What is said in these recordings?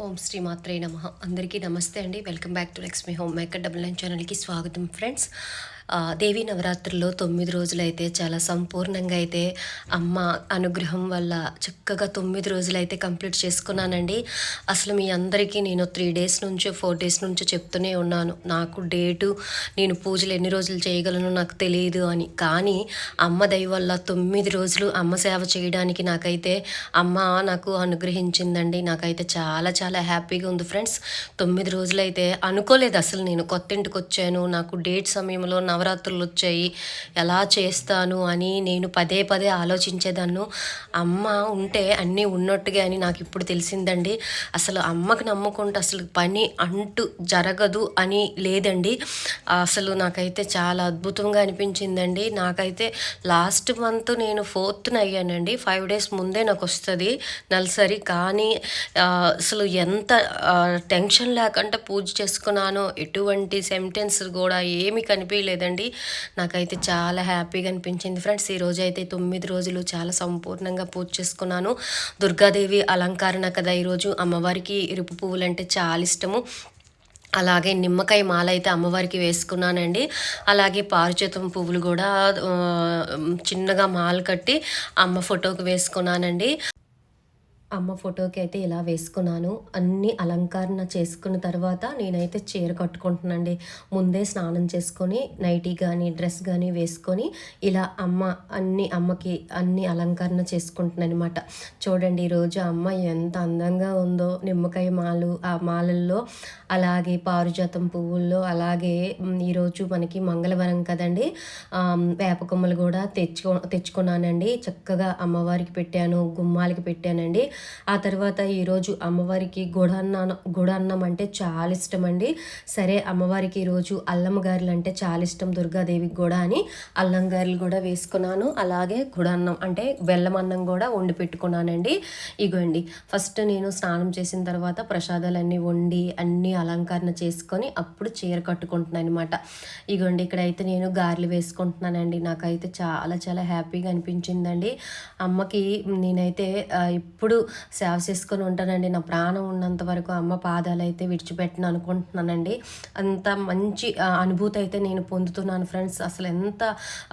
ఓం శ్రీ మాత్రే నమ. అందరికీ నమస్తే అండి. Welcome back to Lakshmi homemaker double nine ఛానల్కి స్వాగతం ఫ్రెండ్స్. దేవీ నవరాత్రుల్లో తొమ్మిది రోజులైతే చాలా సంపూర్ణంగా అయితే అమ్మ అనుగ్రహం వల్ల చక్కగా తొమ్మిది రోజులైతే కంప్లీట్ చేసుకున్నానండి. అసలు మీ అందరికీ నేను త్రీ డేస్ నుంచి ఫోర్ డేస్ నుంచి చెప్తూనే ఉన్నాను. నాకు డేటు నేను పూజలు ఎన్ని రోజులు చేయగలను నాకు తెలియదు అని. కానీ అమ్మ దయ వల్ల తొమ్మిది రోజులు అమ్మ సేవ చేయడానికి నాకైతే అమ్మ నాకు అనుగ్రహించిందండి. నాకైతే చాలా చాలా హ్యాపీగా ఉంది ఫ్రెండ్స్. తొమ్మిది రోజులైతే అనుకోలేదు అసలు నేను కొత్త ఇంటికి వచ్చాను. నాకు డేట్ సమయంలో నవరాత్రులు వచ్చాయి. ఎలా చేస్తాను అని నేను పదే పదే ఆలోచించేదాన్ని. అమ్మ ఉంటే అన్నీ ఉన్నట్టుగా అని నాకు ఇప్పుడు తెలిసిందండి. అసలు అమ్మకి నమ్ముకుంటే అసలు పని అంటూ జరగదు అని లేదండి. అసలు నాకైతే చాలా అద్భుతంగా అనిపించిందండి. నాకైతే లాస్ట్ మంత్ నేను ఫోర్త్న అయ్యానండి. ఫైవ్ డేస్ ముందే నాకు వస్తుంది నల్సరీ. కానీ అసలు ఎంత టెన్షన్ లేకుండా పూజ చేసుకున్నానో ఎటువంటి సెంటెన్స్ కూడా ఏమీ కనిపించలేదండి. అండి. నాకైతే చాలా హ్యాపీగా అనిపించింది. ఫ్రెండ్స్ ఈ రోజు అయితే తొమ్మిది రోజులు చాలా సంపూర్ణంగా పూజ చేసుకున్నాను. దుర్గాదేవి అలంకరణ కదా ఈరోజు అమ్మవారికి ఇరుపు పువ్వులు అంటే చాలా ఇష్టము. అలాగే నిమ్మకాయ మాల అయితే అమ్మవారికి వేసుకున్నానండి. అలాగే పారిచేతం పువ్వులు కూడా చిన్నగా మాల కట్టి అమ్మ ఫోటోకి వేసుకున్నానండి. అమ్మ ఫోటోకి అయితే ఇలా వేసుకున్నాను. అన్ని అలంకరణ చేసుకున్న తర్వాత నేనైతే చీర కట్టుకుంటున్నానండి. ముందే స్నానం చేసుకొని నైటీ కానీ డ్రెస్ కానీ వేసుకొని ఇలా అమ్మ అన్ని అమ్మకి అన్ని అలంకరణ చేసుకుంటున్నాను అనమాట చూడండి ఈరోజు అమ్మ ఎంత అందంగా ఉందో నిమ్మకాయ మాలు ఆ మాలల్లో అలాగే పారిజాతం పువ్వుల్లో అలాగే ఈరోజు మనకి మంగళవారం కదండి. వేపకొమ్మలు కూడా తెచ్చుకో తెచ్చుకున్నానండి. చక్కగా అమ్మవారికి పెట్టాను గుమ్మాలకి పెట్టానండి. ఆ తర్వాత ఈరోజు అమ్మవారికి గుడన్న గుడన్నం అంటే చాలా ఇష్టం అండి సరే అమ్మవారికి ఈరోజు అల్లం గారెలు అంటే చాలా ఇష్టం. దుర్గాదేవికి కూడా అని అల్లం గారెలు కూడా వేసుకున్నాను. అలాగే గుడన్నం అంటే బెల్లం అన్నం కూడా వండి పెట్టుకున్నానండి. ఇగోండి ఫస్ట్ నేను స్నానం చేసిన తర్వాత ప్రసాదాలన్నీ వండి అన్నీ అలంకరణ చేసుకొని అప్పుడు చీర కట్టుకుంటున్నాను అనమాట ఇగోండి ఇక్కడైతే నేను గారెలు వేసుకుంటున్నానండి. నాకైతే చాలా చాలా హ్యాపీగా అనిపించిందండి. అమ్మకి నేనైతే ఇప్పుడు సేవ చేసుకొని ఉంటానండి. నా ప్రాణం ఉన్నంత వరకు అమ్మ పాదాలు అయితే విడిచిపెట్టను అనుకుంటున్నానండి. అంత మంచి అనుభూతి అయితే నేను పొందుతున్నాను ఫ్రెండ్స్. అసలు ఎంత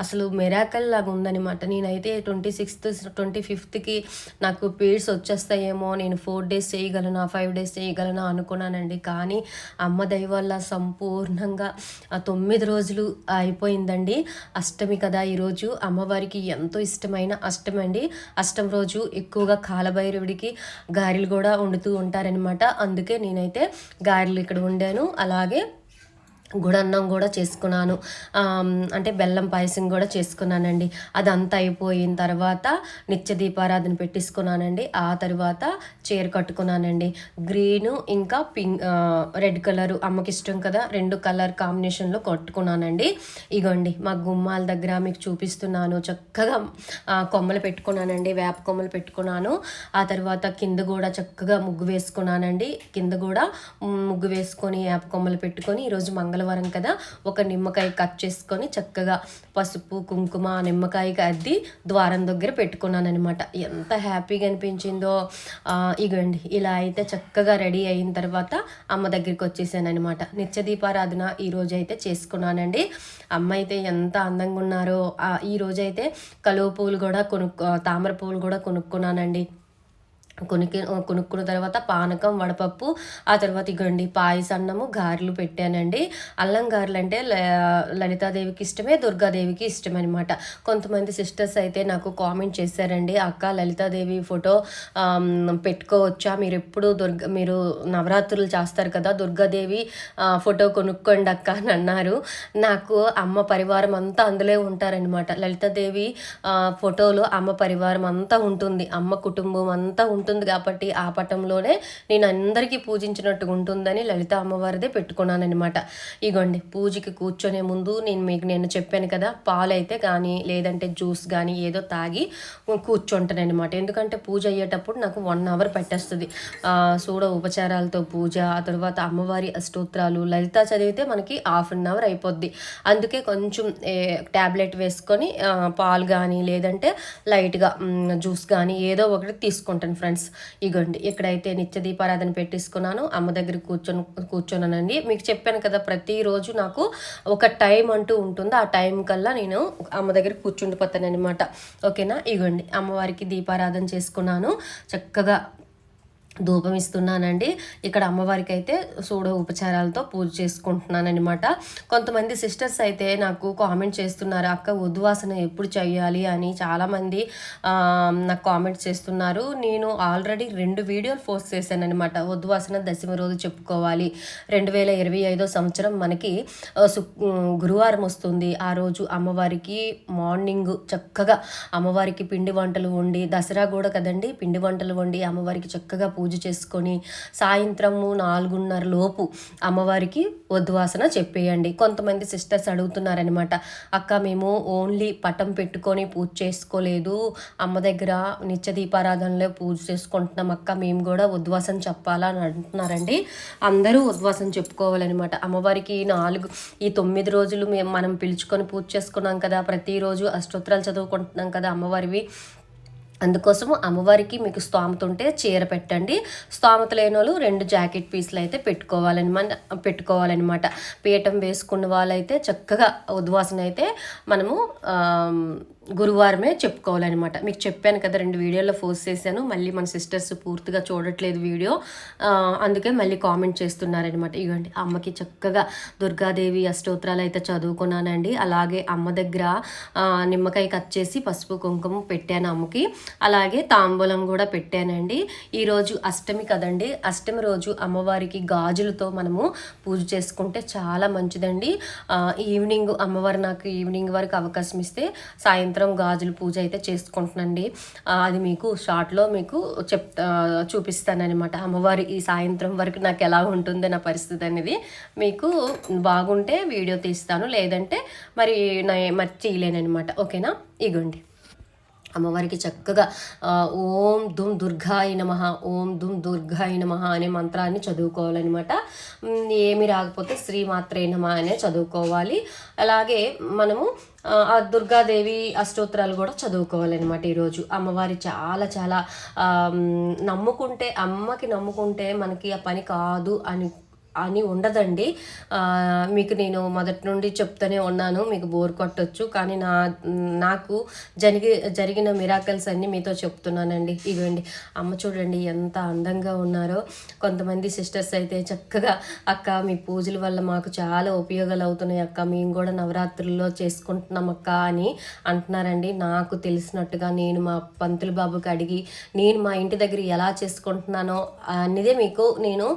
అసలు మెరాకల్ లాగా ఉందనమాట నేనైతే ట్వంటీ సిక్స్త్ ట్వంటీ ఫిఫ్త్కి నాకు పీరియడ్స్ వచ్చేస్తాయేమో నేను ఫోర్ డేస్ చేయగలనా ఫైవ్ డేస్ చేయగలనా అనుకున్నానండి. కానీ అమ్మ దయ వల్ల సంపూర్ణంగా ఆ తొమ్మిది రోజులు అయిపోయిందండి. అష్టమి కదా ఈరోజు. అమ్మవారికి ఎంతో ఇష్టమైన అష్టమి అండి అష్టం రోజు ఎక్కువగా కాలభైరవుడికి గారెలు కూడా వండుతూ ఉంటారనమాట అందుకే నేనైతే గారెలు ఇక్కడ వండాను. అలాగే గుడన్నం కూడా చేసుకున్నాను. అంటే బెల్లం పాయసం కూడా చేసుకున్నానండి. అదంతా అయిపోయిన తర్వాత నిత్య దీపారాధన పెట్టేసుకున్నానండి ఆ తర్వాత చీర కట్టుకున్నానండి. గ్రీను ఇంకా పింక్ రెడ్ కలరు అమ్మకి ఇష్టం కదా రెండు కలర్ కాంబినేషన్లో కట్టుకున్నానండి. ఇగోండి మా గుమ్మాల దగ్గర మీకు చూపిస్తున్నాను. చక్కగా కొమ్మలు పెట్టుకున్నానండి వేప కొమ్మలు పెట్టుకున్నాను. ఆ తర్వాత కింద కూడా చక్కగా ముగ్గు వేసుకున్నానండి. కింద కూడా ముగ్గు వేసుకొని వేప కొమ్మలు పెట్టుకొని ఈరోజు మంగళ మంగళవారం కదా ఒక నిమ్మకాయ కట్ చేసుకొని చక్కగా పసుపు కుంకుమ నిమ్మకాయకి అద్ది ద్వారం దగ్గర పెట్టుకున్నాను అనమాట ఎంత హ్యాపీగా అనిపించిందో. ఇగండి ఇలా అయితే చక్కగా రెడీ అయిన తర్వాత అమ్మ దగ్గరికి వచ్చేసాను అనమాట నిత్య దీపారాధన అయితే చేసుకున్నానండి. అమ్మ అయితే ఎంత అందంగా ఉన్నారో. ఆ, ఈ అయితే కలువ పువ్వులు కూడా కొనుక్కో తామర పువ్వులు కూడా కొనుక్కున్నానండి. కొనుక్కి కొనుక్కున్న తర్వాత పానకం వడపప్పు ఆ తర్వాత ఇగండి పాయసన్నము గారెలు పెట్టానండి. అల్లం గారెలు అంటే ల- లలితాదేవికి ఇష్టమే దుర్గాదేవికి ఇష్టం అనమాట కొంతమంది సిస్టర్స్ అయితే నాకు కామెంట్ చేశారండి అక్క లలితాదేవి ఫోటో పెట్టుకోవచ్చా? మీరు ఎప్పుడు దుర్గ మీరు నవరాత్రులు చేస్తారు కదా దుర్గాదేవి ఫోటో కొనుక్కోండి అక్క అని అన్నారు. నాకు అమ్మ పరివారం అంతా అందులో ఉంటారనమాట లలితాదేవి ఫోటోలు ఫోటోలో అమ్మ పరివారం అంతా ఉంటుంది అమ్మ కుటుంబం అంతా ఉంటుంది. కాబట్టి ఆ పటంలోనే నేను అందరికీ పూజించినట్టుగా ఉంటుందని లలిత అమ్మవారిదే పెట్టుకున్నాను అనమాట ఇగోండి పూజకి కూర్చొనే ముందు నేను మీకు నేను చెప్పాను కదా పాలు అయితే కానీ లేదంటే జ్యూస్ కానీ ఏదో తాగి కూర్చుంటానమాట ఎందుకంటే పూజ అయ్యేటప్పుడు నాకు వన్ అవర్ పెట్టేస్తుంది. సూడ ఉపచారాలతో పూజ ఆ తర్వాత అమ్మవారి స్తోత్రాలు లలిత చదివితే మనకి హాఫ్ అన్ అవర్ అయిపోద్ది. అందుకే కొంచెం ట్యాబ్లెట్ వేసుకొని పాలు కానీ లేదంటే లైట్గా జ్యూస్ కానీ ఏదో ఒకటి తీసుకుంటాను ఫ్రెండ్స్. ఫ్రెండ్స్. ఇగోండి ఇక్కడైతే నిత్య దీపారాధన పెట్టేసుకున్నాను అమ్మ దగ్గర కూర్చొని కూర్చొన్నానండి. మీకు చెప్పాను కదా ప్రతిరోజు నాకు ఒక టైం అంటూ ఉంటుంది. ఆ టైం కల్లా నేను అమ్మ దగ్గర కూర్చుండిపోతాను అనమాట ఓకేనా? ఇగోండి అమ్మవారికి దీపారాధన చేసుకున్నాను. చక్కగా ధూపం ఇస్తున్నానండి ఇక్కడ అమ్మవారికి అయితే సూడ ఉపచారాలతో పూజ చేసుకుంటున్నానమాట కొంతమంది సిస్టర్స్ అయితే నాకు కామెంట్ చేస్తున్నారు అక్క ఉద్వాసన ఎప్పుడు చేయాలి అని చాలామంది నాకు కామెంట్ చేస్తున్నారు. నేను ఆల్రెడీ రెండు వీడియోలు పోస్ట్ చేశాను అనమాట ఉద్వాసన దశమి రోజు చెప్పుకోవాలి. రెండు వేల ఇరవై ఐదో సంవత్సరం మనకి సు గురువారం వస్తుంది. ఆ రోజు అమ్మవారికి మార్నింగ్ చక్కగా అమ్మవారికి పిండి వంటలు వండి దసరా కూడా కదండి పిండి వంటలు వండి అమ్మవారికి చక్కగా పూజ పూజ చేసుకొని సాయంత్రము నాలుగున్నర లోపు అమ్మవారికి ఉద్వాసన చెప్పేయండి. కొంతమంది సిస్టర్స్ అడుగుతున్నారనమాట అక్క మేము ఓన్లీ పటం పెట్టుకొని పూజ చేసుకోలేదు. అమ్మ దగ్గర నిత్య దీపారాధనలో పూజ చేసుకుంటున్నాం అక్క మేము కూడా ఉద్వాసం చెప్పాలా అని అంటున్నారండి. అందరూ ఉద్వాసం చెప్పుకోవాలన్నమాట. అమ్మవారికి నాలుగు ఈ తొమ్మిది రోజులు మేము మనం పిలుచుకొని పూజ చేసుకున్నాం కదా ప్రతిరోజు అష్టోత్తరాలు చదువుకుంటున్నాం కదా అమ్మవారివి అందుకోసము అమ్మవారికి మీకు స్తోమత ఉంటే చీర పెట్టండి. స్తోమత లేని వాళ్ళు రెండు జాకెట్ పీసులు అయితే పెట్టుకోవాలని మన పెట్టుకోవాలన్నమాట పీఠం వేసుకున్న వాళ్ళైతే చక్కగా ఉద్వాసన అయితే మనము గురువారమే చెప్పుకోవాలన్నమాట. మీకు చెప్పాను కదా రెండు వీడియోలో ఫోర్స్ చేశాను. మళ్ళీ మన సిస్టర్స్ పూర్తిగా చూడట్లేదు వీడియో. అందుకే మళ్ళీ కామెంట్ చేస్తున్నారనమాట ఇవ్వండి అమ్మకి చక్కగా దుర్గాదేవి అష్టోత్తరాలు అయితే చదువుకున్నానండి. అలాగే అమ్మ దగ్గర నిమ్మకాయ కట్ చేసి పసుపు కుంకుమ పెట్టాను అమ్మకి. అలాగే తాంబూలం కూడా పెట్టానండి. ఈరోజు అష్టమి కదండి. అష్టమి రోజు అమ్మవారికి గాజులతో మనము పూజ చేసుకుంటే చాలా మంచిదండి. ఈవినింగ్ అమ్మవారు నాకు ఈవినింగ్ వరకు అవకాశం ఇస్తే సాయంత్రం గాజుల పూజ అయితే చేసుకుంటున్నాండి అది మీకు షార్ట్లో మీకు చెప్తా చూపిస్తానమాట అమ్మవారి ఈ సాయంత్రం వరకు నాకు ఎలా ఉంటుంది నా పరిస్థితి అనేది మీకు బాగుంటే వీడియో తీస్తాను. లేదంటే మరి నా మరి చేయలేనమాట ఓకేనా? ఇగోండి. అమ్మవారికి చక్కగా ఓం దుమ్ దుర్గాయ నమ ఓం దుమ్ దుర్గాయ నమ అనే మంత్రాన్ని చదువుకోవాలన్నమాట. ఏమి రాకపోతే శ్రీమాత్రే నమ అనే చదువుకోవాలి. అలాగే మనము ఆ, దుర్గాదేవి అష్టోత్తరాలు కూడా చదువుకోవాలన్నమాట ఈరోజు. అమ్మవారి చాలా చాలా నమ్ముకుంటే అమ్మకి నమ్ముకుంటే మనకి ఆ పని కాదు అని అని ఉండదండి. మీకు నేను మొదటి నుండి చెప్తూనే ఉన్నాను మీకు బోర్ కొట్టొచ్చు. కానీ నా నాకు జరిగి జరిగిన మిరాకల్స్ అన్నీ మీతో చెప్తున్నానండి. ఇవ్వండి అమ్మ చూడండి ఎంత అందంగా ఉన్నారో. కొంతమంది సిస్టర్స్ అయితే చక్కగా అక్క మీ పూజల వల్ల మాకు చాలా ఉపయోగాలు అవుతున్నాయి అక్క. మేము కూడా నవరాత్రుల్లో చేసుకుంటున్నాం అక్క అని అంటున్నారండి. నాకు తెలిసినట్టుగా నేను మా పంతులు బాబుకి అడిగి నేను మా ఇంటి దగ్గర ఎలా చేసుకుంటున్నానో అన్నదే మీకు నేను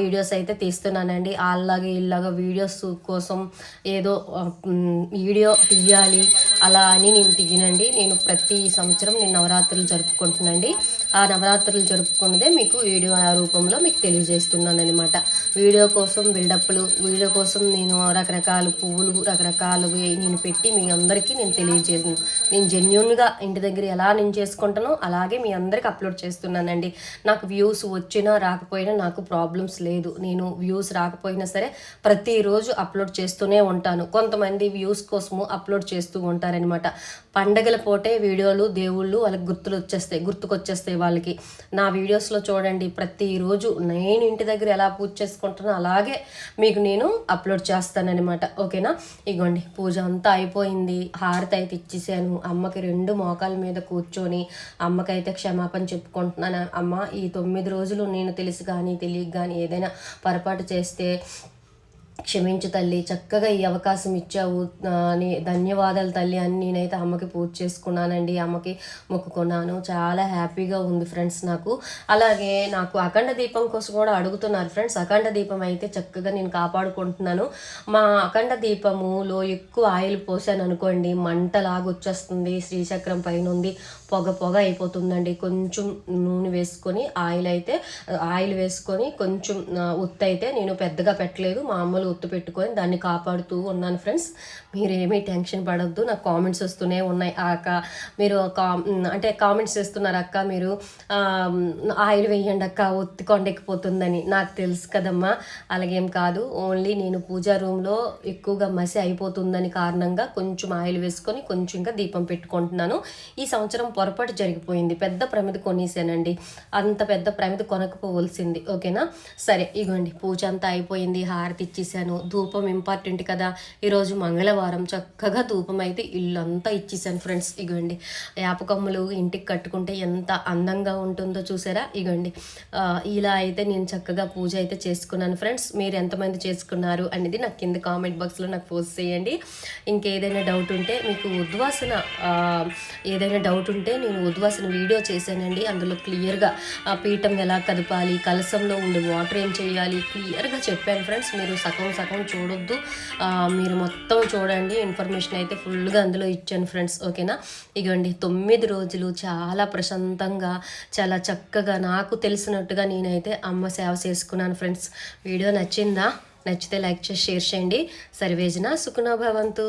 వీడియోస్ అయితే తీస్తున్నానండి. అలాగే ఇలాగా వీడియోస్ కోసం ఏదో వీడియో తీయాలి అలా అని నేను తీయనండి. నేను ప్రతి సంవత్సరం నేను నవరాత్రులు జరుపుకుంటున్నానండి. ఆ నవరాత్రులు జరుపుకున్నదే మీకు వీడియో రూపంలో మీకు తెలియజేస్తున్నాను అనమాట వీడియో కోసం బిల్డప్లు వీడియో కోసం నేను రకరకాల పువ్వులు రకరకాలు నేను పెట్టి మీ అందరికీ నేను తెలియజేసాను నేను జెన్యున్గా ఇంటి దగ్గర ఎలా నేను చేసుకుంటానో అలాగే మీ అందరికి అప్లోడ్ చేస్తున్నానండి. నాకు వ్యూస్ వచ్చినా రాకపోయినా నాకు ప్రాబ్లమ్స్ లేదు. నేను వ్యూస్ రాకపోయినా సరే ప్రతిరోజు అప్లోడ్ చేస్తూనే ఉంటాను. కొంతమంది వ్యూస్ కోసము అప్లోడ్ చేస్తూ ఉంటారనమాట పండగల పోటే వీడియోలు దేవుళ్ళు వాళ్ళకి గుర్తులు వచ్చేస్తాయి గుర్తుకొచ్చేస్తాయి వాళ్ళకి. నా వీడియోస్లో చూడండి ప్రతిరోజు నేను ఇంటి దగ్గర ఎలా పూజ చేసుకుంటానో అలాగే మీకు నేను అప్లోడ్ చేస్తానన్నమాట. ఓకేనా? ఇగోండి పూజ అంతా అయిపోయింది. హారతి అయితే ఇచ్చేసాను. అమ్మకి రెండు మోకాల మీద కూర్చొని అమ్మకైతే క్షమాపణ చెప్పుకుంటున్నాను. అమ్మ ఈ తొమ్మిది రోజులు నేను తెలిసి కానీ తెలియక కానీ ఏదైనా పొరపాటు చేస్తే క్షమించు తల్లి చక్కగా ఈ అవకాశం ఇచ్చావు. అని ధన్యవాదాలు తల్లి అని నేనైతే అమ్మకి పూజ చేసుకున్నానండి. అమ్మకి మొక్కుకున్నాను చాలా హ్యాపీగా ఉంది ఫ్రెండ్స్ నాకు. అలాగే నాకు అఖండ దీపం కోసం కూడా అడుగుతున్నారు ఫ్రెండ్స్. అఖండ దీపం అయితే చక్కగా నేను కాపాడుకుంటున్నాను. మా అఖండ దీపములో ఎక్కువ ఆయిల్ పోసాను అనుకోండి మంటలాగా వచ్చేస్తుంది. శ్రీచక్రం పైన ఉంది పొగ పొగ అయిపోతుందండి. కొంచెం నూనె వేసుకొని ఆయిల్ అయితే ఆయిల్ వేసుకొని కొంచెం ఆ, అయితే నేను పెద్దగా పెట్టలేదు. మామూలు కమ్మలు ఒత్తు పెట్టుకొని దాన్ని కాపాడుతూ ఉన్నాను ఫ్రెండ్స్. మీరేమీ టెన్షన్ పడద్దు. నాకు కామెంట్స్ వస్తూనే ఉన్నాయి. అక్క మీరు కా అంటే కామెంట్స్ చేస్తున్నారు అక్క మీరు ఆయిల్ వేయండి అక్క ఒత్తి కొండెక్కిపోతుందని నాకు తెలుసు కదమ్మా. అలాగేం కాదు. ఓన్లీ నేను పూజా రూమ్లో ఎక్కువగా మసి అయిపోతుందని కారణంగా కొంచెం ఆయిల్ వేసుకొని కొంచెం ఇంకా దీపం పెట్టుకుంటున్నాను. ఈ సంవత్సరం పొరపాటు జరిగిపోయింది. పెద్ద ప్రమిద కొనేసానండి. అంత పెద్ద ప్రమిద కొనకపోవలసింది. ఓకేనా? సరే ఇగోండి. పూజ అంతా అయిపోయింది. హారతి ఇచ్చేసాను. ధూపం ఇంపార్టెంట్ కదా. ఈరోజు మంగళవారం చక్కగా ధూపం అయితే ఇల్లు అంతా ఇచ్చేసాను ఫ్రెండ్స్. ఇగోండి. యాపకమ్మలు ఇంటికి కట్టుకుంటే ఎంత అందంగా ఉంటుందో చూసారా? ఇగోండి. ఇలా అయితే నేను చక్కగా పూజ అయితే చేసుకున్నాను ఫ్రెండ్స్. మీరు ఎంతమంది చేసుకున్నారు అనేది నాకు కింద కామెంట్ బాక్స్లో నాకు పోస్ట్ చేయండి. ఇంకేదైనా డౌట్ ఉంటే మీకు ఉద్వాసన ఏదైనా డౌట్ ఉంటే నేను ఉద్వాసన వీడియో చేశానండి. అందులో క్లియర్గా ఆ పీఠం ఎలా కదపాలి కలసంలో ఉండే వాటర్ ఏం చేయాలి క్లియర్గా చెప్పాను ఫ్రెండ్స్. మీరు సగం సగం చూడొద్దు. మీరు మొత్తం చూడండి. ఇన్ఫర్మేషన్ అయితే ఫుల్గా అందులో ఇచ్చాను ఫ్రెండ్స్ ఓకేనా? ఇగోండి తొమ్మిది రోజులు చాలా ప్రశాంతంగా చాలా చక్కగా నాకు తెలిసినట్టుగా నేనైతే అమ్మ సేవ చేసుకున్నాను ఫ్రెండ్స్ వీడియో నచ్చిందా? నచ్చితే లైక్ చేసి షేర్ చేయండి. సర్వేజన సుఖనా భవంతు.